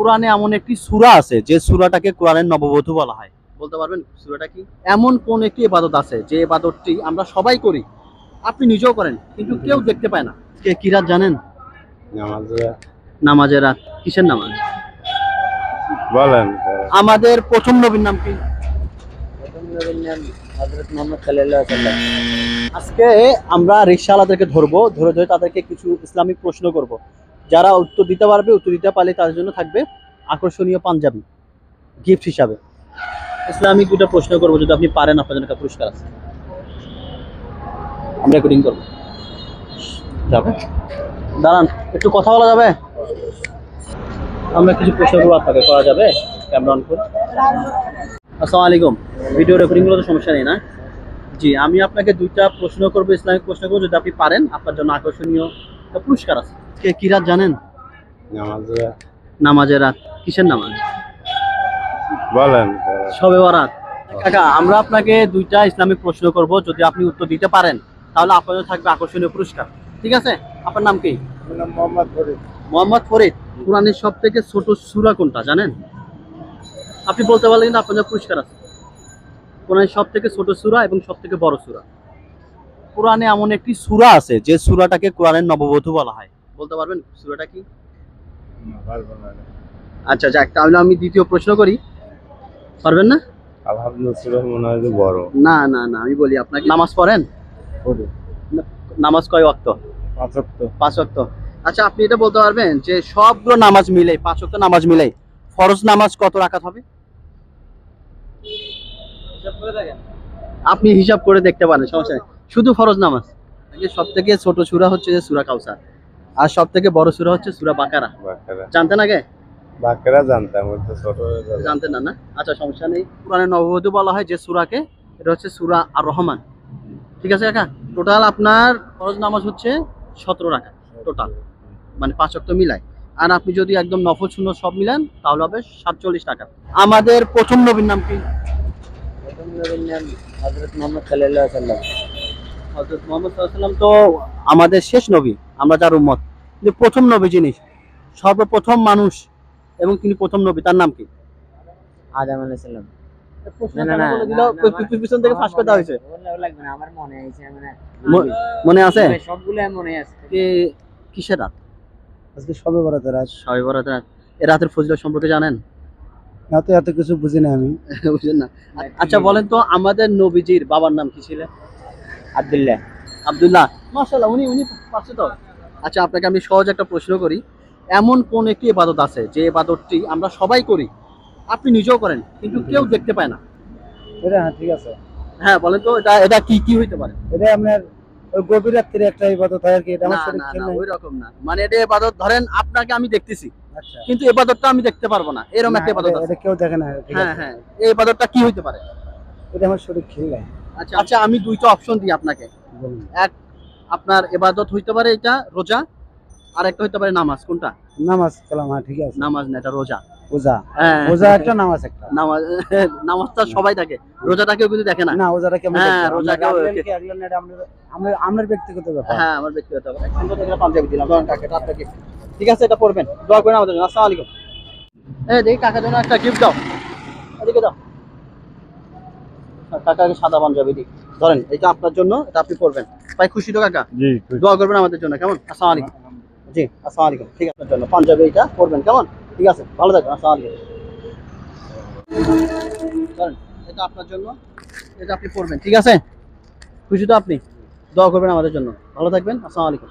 কোরআনে এমন একটি সূরা আছে যে সূরাটাকে কোরআনের নববধূ বলা হয়। বলতে পারবেন সূরাটা কি? এমন কোন একটি ইবাদত আছে যে ইবাদতটি আমরা সবাই করি আপনি নিজেও করেন কিন্তু কেউ দেখতে পায় না। কে কি রাত জানেন? নামাজের রাত। কিসের নামাজ? বলেন। আমাদের প্রথম নবীর নাম কি? আজকে আমরা রিক্সাওয়ালাদেরকে ধরবো ধরে ধরে তাদেরকে কিছু ইসলামিক প্রশ্ন করব। যারা উত্তর দিতে পারবে, উত্তর দিতে পারলে তাদের জন্য থাকবে আকর্ষণীয় পাঞ্জাবি গিফট হিসাবে। ইসলামিক দুটো প্রশ্ন করব, যদি আপনি পারেন আপনার জন্য একটা পুরস্কার আছে। আমরা রেকর্ডিং করব। যাবে? দাঁড়ান, একটু কথা বলা যাবে? আমরা কিছু প্রশ্ন করব করা যাবে? ক্যামেরা অন করে। আসসালামু আলাইকুম। ভিডিও রেকর্ডিংগুলো তো সমস্যা নেই না? জি, আমি আপনাকে দুইটা প্রশ্ন করব, ইসলামিক প্রশ্ন করব, যদি আপনি পারেন, আপনার জন্য আকর্ষণীয় পুরস্কার আছে। কে কি রাত জানেন? নামাজের রাত। কিসের নামাজ? বলেন। সবে বরাত। কাকা আমরা আপনাকে দুইটা ইসলামিক প্রশ্ন করব যদি আপনি উত্তর দিতে পারেন তাহলে আপনার থাকবে আকর্ষণীয় পুরস্কার। ঠিক আছে? আপনার নাম কি? মোহাম্মদ ফরিদ। মোহাম্মদ ফরিদ কোরআনের সব থেকে ছোট সূরা কোনটা জানেন? আপনি বলতে পারলে কিন্তু আপনার জন্য পুরস্কার আছে। কোরআনের সব থেকে ছোট সূরা এবং সব থেকে বড় সূরা। কোরআনে এমন একটি সূরা আছে যে সূরাটাকে কোরআনের নববধূ বলা হয়। বলতে পারবেন সূরাটা কি? আচ্ছা যাক তাহলে আমি দ্বিতীয় প্রশ্ন করি। পারবেন না? আলহামদুলিল্লাহ যে বড়। না না না আমি বলি আপনাকে। নামাজ পড়েন? নামাজ কয় ওয়াক্ত? পাঁচ ওয়াক্ত। আচ্ছা আপনি এটা বলতে পারবেন যে সবগুলো নামাজ মিলে পাঁচ ওয়াক্ত নামাজ মিলে ফরজ নামাজ কত রাকাত হবে? আপনি হিসাব করে দেখতে পারেন সমস্যা নেই। শুধু ফরজ নামাজ। সব থেকে ছোট সূরা হচ্ছে যে সূরা কাউসার। আর সব থেকে বড় সূরা হচ্ছে সূরা বাকারা। জানতেন আগে? বাকেরা জানতাম ছোট জানতেন না না? আচ্ছা সমস্যা নেই। কোরআনে নববধূ বলা হয় যে সূরাকে এটা হচ্ছে সূরা আর রহমান ঠিক আছে কাকা? টোটাল আপনার ফরজ নামাজ হচ্ছে সতেরো রাখা টোটাল মানে পাঁচ অক্ট মিলায়। আর আপনি যদি একদম নফল শূন্য সব মিলান তাহলে হবে সাতচল্লিশ টাকা আমাদের প্রথম নবীর নাম কি? নবীর নাম হজরত মোহাম্মদ সাল্লাহ সাল্লাম হজরত মোহাম্মদ সাল্লাম তো আমাদের শেষ নবী আমরা যার উম্মত। কিন্তু প্রথম নবী জিনিস সর্বপ্রথম মানুষ এবং তিনি প্রথম নবী তার নাম কি? আদম আলাইহিস সালাম। না না না পিছন থেকে ফাঁস করে দেওয়া হয়েছে বললেও লাগবে না আমার মনে আছে মানে মনে মনে কি- কিসের রাত? আজকে সবে বরাতের রাত। রাত। এ রাতের ফজিলত সম্পর্কে জানেন? এত এত কিছু বুঝি না আমি। বুঝলেন না। আচ্ছা বলেন তো আমাদের নবীজির বাবার নাম কি ছিলেন আব্দুল্লাহ। আব্দুল্লাহ। মাশাআল্লাহ উনি উনি পাচ্ছে তো। আচ্ছা আপনাকে আমি সহজ একটা প্রশ্ন করি। এমন কোন একটি ইবাদত আছে যে ইবাদতটি আমরা সবাই করি আপনি নিজেও করেন কিন্তু কেউ দেখতে পায় না? এটা হ্যাঁ ঠিক আছে। হ্যাঁ বলেন তো এটা এটা কি কি হইতে পারে? এটা আপনার গভীর রাত্রির একটা ইবাদত হয় আর কি এটা না না না ওই রকম না। মানে এটা ইবাদত ধরেন আপনাকে আমি দেখতেছি আচ্ছা। কিন্তু ইবাদতটা আমি দেখতে পারব না এরকম একটা ইবাদত আছে। কেউ দেখে না হ্যাঁ হ্যাঁ এই ইবাদতটা কি হইতে পারে? এটা আমার শরীর নাই। আচ্ছা আচ্ছা আমি দুইটা অপশন দিই আপনাকে। এক আপনার এবাদত হইতে পারে এটা রোজা আর একটা হইতে পারে নামাজ কোনটা? নামাজ কালাম হ্যাঁ ঠিক আছে। নামাজ না এটা রোজা। ওজা। ওজা একটা নামাজ একটা। নামাজ নামাজটা সবাই থাকে। রোজাটা কেউ কিন্তু দেখে না। না ওজাটা কেমন হ্যাঁ, রোজাকে ওকে। আমাদের আমরা আমরা ব্যক্তিগত ব্যাপার। হ্যাঁ আমার ব্যক্তিগত ব্যাপার। পাঞ্জাবি দিলাম। ধরেন কাকে এটা আপনাকে। ঠিক আছে এটা পড়বেন দোয়া করেন আমাদের জন্য। আসসালামু আলাইকুম। এই দেখি কাকার জন্য একটা গিফট দাও। এদিকে দাও। কাকাকে সাদা পাঞ্জাবি দিই। ধরেন এটা আপনার জন্য এটা আপনি পড়বেন ভাই খুশি তো কাকা? জি দোয়া করবেন আমাদের জন্য। কেমন? আসসালামু আলাইকুম। জি আসসালামু আলাইকুম। ঠিক আছে আপনার জন্য পাঞ্জাবি এটা পড়বেন কেমন? ঠিক আছে, ভালো থাকবেন, আসসালাম আলাইকুম। এটা আপনার জন্য, এটা আপনি পড়বেন ঠিক আছে? খুশি তো আপনি, দোয়া করবেন আমাদের জন্য। ভালো থাকবেন, আসসালামু আলাইকুম।